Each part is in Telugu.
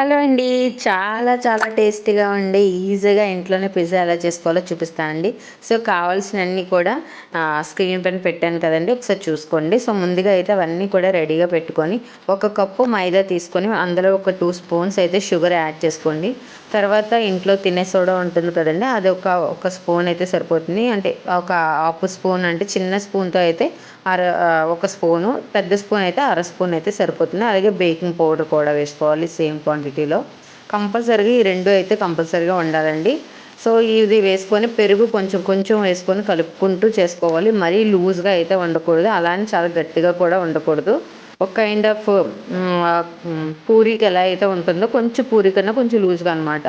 హలో అండి. చాలా చాలా టేస్టీగా ఉండే ఈజీగా ఇంట్లోనే పిజ్జా ఎలా చేసుకోవాలో చూపిస్తానండి. సో కావాల్సినవన్నీ కూడా స్క్రీన్ పైన పెట్టాను కదండి. ఒకసారి చూసుకోండి. సో ముందుగా అయితే అవన్నీ కూడా రెడీగా పెట్టుకొని ఒక కప్పు మైదా తీసుకొని అందులో ఒక టూ స్పూన్స్ అయితే షుగర్ యాడ్ చేసుకోండి. తర్వాత ఇంట్లో తినే సోడా ఉంటుంది కదండి అది ఒక ఒక స్పూన్ అయితే సరిపోతుంది. అంటే ఒక హాఫ్ స్పూన్ అంటే చిన్న స్పూన్తో అయితే అర ఒక స్పూను పెద్ద స్పూన్ అయితే అర స్పూన్ అయితే సరిపోతుంది. అలాగే బేకింగ్ పౌడర్ కూడా వేసుకోవాలి సేమ్ క్వాంటిటీలో. కంపల్సరీగా ఈ రెండు అయితే కంపల్సరీగా ఉండాలండి. సో ఇది వేసుకొని పెరుగు కొంచెం కొంచెం వేసుకొని కలుపుకుంటూ చేసుకోవాలి. మరీ లూజ్గా అయితే ఉండకూడదు అలానే చాలా గట్టిగా కూడా ఉండకూడదు ఒక కైండ్ ఆఫ్ పూరికి ఎలా అయితే ఉంటుందో కొంచెం పూరి కన్నా కొంచెం లూజ్గా అనమాట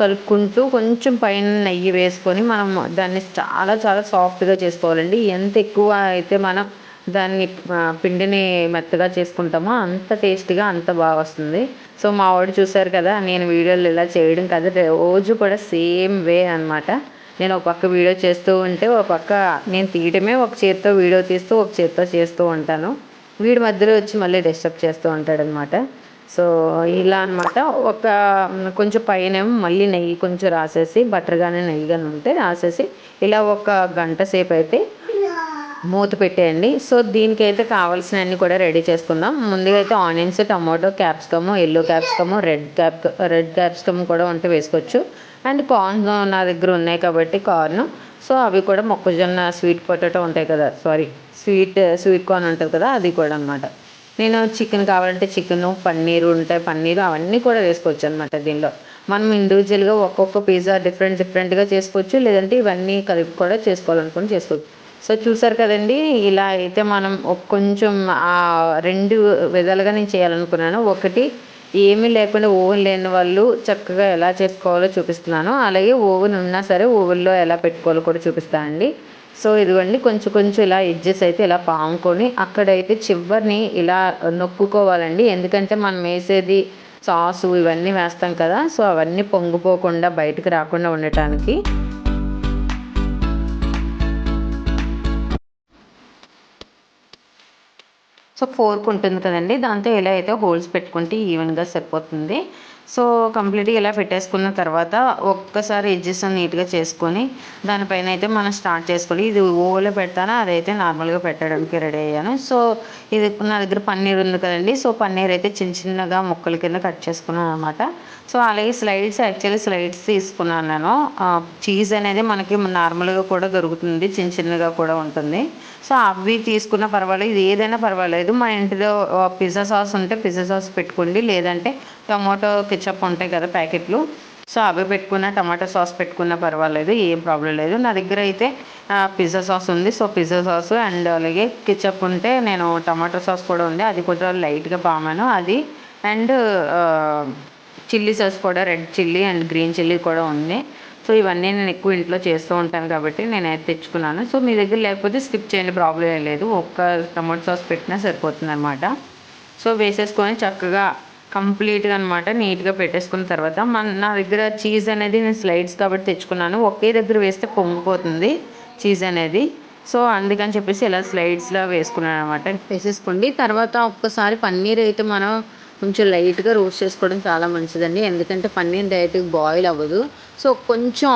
కలుపుకుంటూ కొంచెం పైన నెయ్యి వేసుకొని మనం దాన్ని చాలా చాలా సాఫ్ట్గా చేసుకోవాలండి. ఎంత ఎక్కువ అయితే మనం దాన్ని పిండిని మెత్తగా చేసుకుంటామో అంత టేస్టీగా అంత బాగా వస్తుంది. సో మా వాడు చూసారు కదా నేను వీడియోలు ఇలా చేయడం కదా రోజు కూడా సేమ్ వే అనమాట నేను ఒక పక్క వీడియో చేస్తూ ఉంటే ఒక పక్క నేను తీయటమే ఒక చేత్తో వీడియో తీస్తూ ఒక చేత్తో చేస్తూ ఉంటాను. వీడి మధ్యలో వచ్చి మళ్ళీ డిస్టర్బ్ చేస్తూ ఉంటాడనమాట సో ఇలా అనమాట ఒక కొంచెం పైన మళ్ళీ నెయ్యి కొంచెం రాసేసి బటర్ కానీ నెయ్యి కానీ ఉంటే రాసేసి ఇలా ఒక గంట సేపు అయితే మూత పెట్టేయండి. సో దీనికి అయితే కావాల్సినవన్నీ కూడా రెడీ చేసుకుందాం. ముందుగా అయితే onions tomato capsicum yellow capsicum red cap red capsicum కూడా ఉంటే వేసుకోవచ్చు. అండ్ కార్న్ నా దగ్గర ఉన్నాయి కాబట్టి కార్న్. సో అవి కూడా మొక్కజొన్న స్వీట్ పొటాటో ఉంటాయి కదా సారీ స్వీట్ స్వీట్ కార్న్ ఉంటుంది కదా అది కూడా అనమాట నేను చికెన్ కావాలంటే చికెన్ పన్నీరు ఉంటాయి పన్నీరు అవన్నీ కూడా వేసుకోవచ్చు అనమాట దీనిలో. మనం ఇండివిజువల్గా ఒక్కొక్క పిజ్జా డిఫరెంట్ డిఫరెంట్గా చేసుకోవచ్చు. లేదంటే ఇవన్నీ కలిపి కూడా చేసుకోవాలనుకుని చేసుకోవచ్చు. సో చూసారు కదండి ఇలా అయితే మనం కొంచెం రెండు విధాలుగా నేను చేయాలనుకున్నాను. ఒకటి ఏమీ లేకుండా ఓవెన్ లేని వాళ్ళు చక్కగా ఎలా చేసుకోవాలో చూపిస్తున్నాను. అలాగే ఓవెన్ ఉన్నా సరే ఓవెన్లో ఎలా పెట్టుకోవాలో కూడా చూపిస్తానండి సో ఇదిగోండి కొంచెం కొంచెం ఇలా ఎడ్జెస్ అయితే ఇలా పాముకొని అక్కడైతే చివరిని ఇలా నొక్కుకోవాలండి. ఎందుకంటే మనం వేసేది సాసు ఇవన్నీ వేస్తాం కదా సో అవన్నీ పొంగిపోకుండా బయటకు రాకుండా ఉండటానికి. సో ఫోర్క్ ఉంటుంది కదండి దాంతో ఇలా అయితే హోల్స్ పెట్టుకుంటే ఈవెన్గా సరిపోతుంది. సో కంప్లీట్గా ఇలా పెట్టేసుకున్న తర్వాత ఒక్కసారి ఎడ్జెస్ నీట్గా చేసుకొని దానిపైన అయితే మనం స్టార్ట్ చేసుకోవాలి. ఇది ఓవెన్లో పెడతాను అదైతే నార్మల్గా పెట్టడానికి రెడీ అయ్యాను. సో ఇది నా దగ్గర పన్నీర్ ఉంది కదండి సో పన్నీర్ అయితే చిన్న చిన్నగా ముక్కల కింద కట్ చేసుకున్నాను అనమాట సో అలాగే స్లైడ్స్ యాక్చువల్లీ స్లైడ్స్ తీసుకున్నాను నేను. చీజ్ అనేది మనకి నార్మల్గా కూడా దొరుకుతుంది చిన్న చిన్నగా కూడా ఉంటుంది. సో అవి తీసుకున్నా పర్వాలేదు ఇది ఏదైనా పర్వాలేదు. మా ఇంటిలో పిజ్జా సాస్ ఉంటే పిజ్జా సాస్ పెట్టుకోండి. లేదంటే టమాటో కిచప్ ఉంటాయి కదా ప్యాకెట్లు. సో అవి పెట్టుకున్న టమాటో సాస్ పెట్టుకున్న పర్వాలేదు ఏం ప్రాబ్లం లేదు. నా దగ్గర అయితే పిజ్జా సాస్ ఉంది. సో పిజ్జా సాస్ అండ్ అలాగే కిచప్ ఉంటే నేను టమాటో సాస్ కూడా ఉంది. అది కూడా లైట్గా పామాను అది అండ్ చిల్లీ సాస్ కూడా red chilli and green chilli కూడా ఉంది. సో ఇవన్నీ నేను ఎక్కువ ఇంట్లో చేస్తూ ఉంటాను కాబట్టి నేను అయితే తెచ్చుకున్నాను. సో మీ దగ్గర లేకపోతే స్కిప్ చేయండి ప్రాబ్లం ఏం లేదు. ఒక్క టమాటో సాస్ పెట్టినా సరిపోతుంది అనమాట సో వేసేసుకొని చక్కగా కంప్లీట్గా అనమాట నీట్గా పెట్టేసుకున్న తర్వాత మన నా దగ్గర చీజ్ అనేది నేను స్లైడ్స్ కాబట్టి తెచ్చుకున్నాను. ఒకే దగ్గర వేస్తే పొంగిపోతుంది చీజ్ అనేది. సో అందుకని చెప్పేసి ఇలా స్లైడ్స్లో వేసుకున్నాను అనమాట వేసేసుకోండి. తర్వాత ఒక్కసారి పన్నీర్ అయితే మనం కొంచెం లైట్గా రోస్ట్ చేసుకోవడం చాలా మంచిదండి. ఎందుకంటే పన్నీర్ డైరెక్ట్గా బాయిల్ అవ్వదు. సో కొంచెం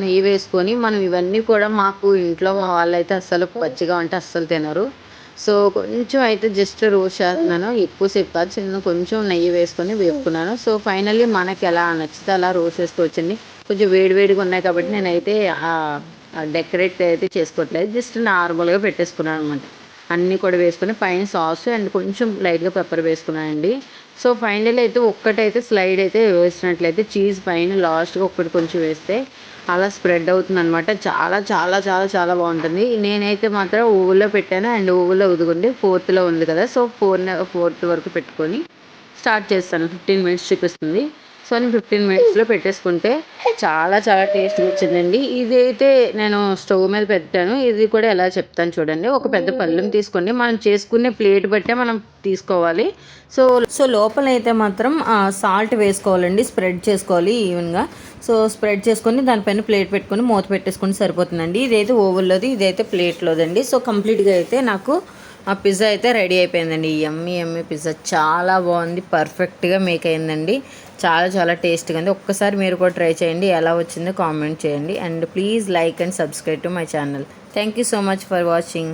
నెయ్యి వేసుకొని మనం ఇవన్నీ కూడా మాకు ఇంట్లో వాళ్ళైతే అస్సలు పచ్చిగా ఉంటే అస్సలు తినరు. సో కొంచెం అయితే జస్ట్ రోస్ట్ చేస్తున్నాను. ఎక్కువసేపు కాదు చిన్న కొంచెం నెయ్యి వేసుకొని వేపుకున్నాను. సో ఫైనల్లీ మనకి ఎలా నచ్చితే అలా రోస్ట్ చేసుకోవచ్చండి. కొంచెం వేడివేడిగా ఉన్నాయి కాబట్టి నేనైతే డెకరేట్ అయితే చేసుకోవట్లేదు. జస్ట్ నార్మల్గా పెట్టేసుకున్నాను అనమాట అన్నీ కూడా వేసుకొని పైన సాస్ అండ్ కొంచెం లైట్గా పెప్పర్ వేసుకున్నానండి. సో ఫైనల్ అయితే ఒక్కటైతే స్లైడ్ అయితే వేసినట్లయితే చీజ్ పైన లాస్ట్గా ఒక్కటి కొంచెం వేస్తే అలా స్ప్రెడ్ అవుతుంది అనమాట చాలా చాలా చాలా చాలా బాగుంటుంది. నేనైతే మాత్రం ఓవెన్లో పెట్టాను అండ్ ఓవెన్లో ఉదుకుంది ఫోర్త్లో ఉంది కదా. సో ఫోర్ ఫోర్త్ వరకు పెట్టుకొని స్టార్ట్ చేస్తాను. ఫిఫ్టీన్ మినిట్స్ చూపిస్తుంది. సో నేను ఫిఫ్టీన్ మినిట్స్లో పెట్టేసుకుంటే చాలా చాలా టేస్ట్గా వచ్చిందండి ఇది అయితే నేను స్టవ్ మీద పెట్టాను. ఇది కూడా ఎలా చెప్తాను చూడండి. ఒక పెద్ద పళ్ళెం తీసుకోండి. మనం చేసుకునే ప్లేట్ బట్టే మనం తీసుకోవాలి. సో సో లోపల అయితే మాత్రం సాల్ట్ వేసుకోవాలండి. స్ప్రెడ్ చేసుకోవాలి ఈవెన్గా సో స్ప్రెడ్ చేసుకొని దానిపైన ప్లేట్ పెట్టుకొని మూత పెట్టేసుకొని సరిపోతుందండి. ఇదైతే ఓవెన్లోది ఇదైతే ప్లేట్లోదండి. సో కంప్లీట్గా అయితే నాకు ఆ పిజ్జా అయితే రెడీ అయిపోయిందండి. ఈ ఎమ్మి ఎమ్మి పిజ్జా. చాలా బాగుంది. పర్ఫెక్ట్గా మేక్ అయిందండి. చాలా చాలా టేస్ట్గా ఉంది. ఒక్కసారి మీరు కూడా ట్రై చేయండి. ఎలా వచ్చిందో కామెంట్ చేయండి. And please like and subscribe to my channel thank you so much for watching